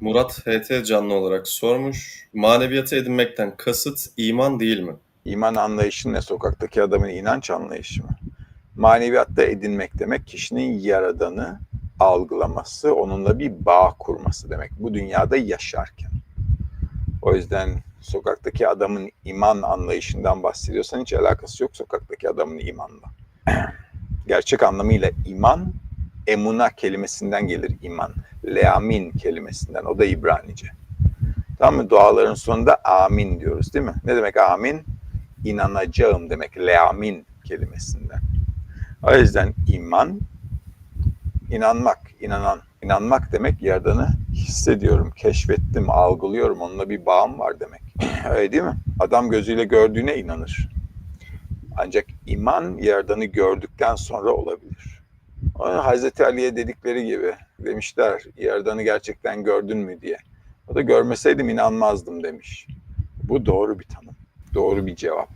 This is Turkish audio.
Murat HT canlı olarak sormuş. Maneviyatı edinmekten kasıt iman değil mi? İman anlayışı ne? Sokaktaki adamın inanç anlayışı mı? Maneviyatta edinmek demek kişinin yaradanı algılaması, onunla bir bağ kurması demek. Bu dünyada yaşarken. O yüzden sokaktaki adamın iman anlayışından bahsediyorsan hiç alakası yok sokaktaki adamın imanla. Gerçek anlamıyla iman, emuna kelimesinden gelir iman. Leamin kelimesinden, o da İbranice. Tamam mı? Duaların sonunda amin diyoruz değil mi? Ne demek amin? İnanacağım demek. Leamin kelimesinden. O yüzden iman, inanmak, inanan. İnanmak demek yaradanı hissediyorum, keşfettim, algılıyorum, onunla bir bağım var demek. Öyle değil mi? Adam gözüyle gördüğüne inanır. Ancak iman yaradanı gördükten sonra olabilir. Hazreti Ali'ye dedikleri gibi demişler yaradanı gerçekten gördün mü diye. O da görmeseydim inanmazdım demiş. Bu doğru bir tanım, doğru bir cevap.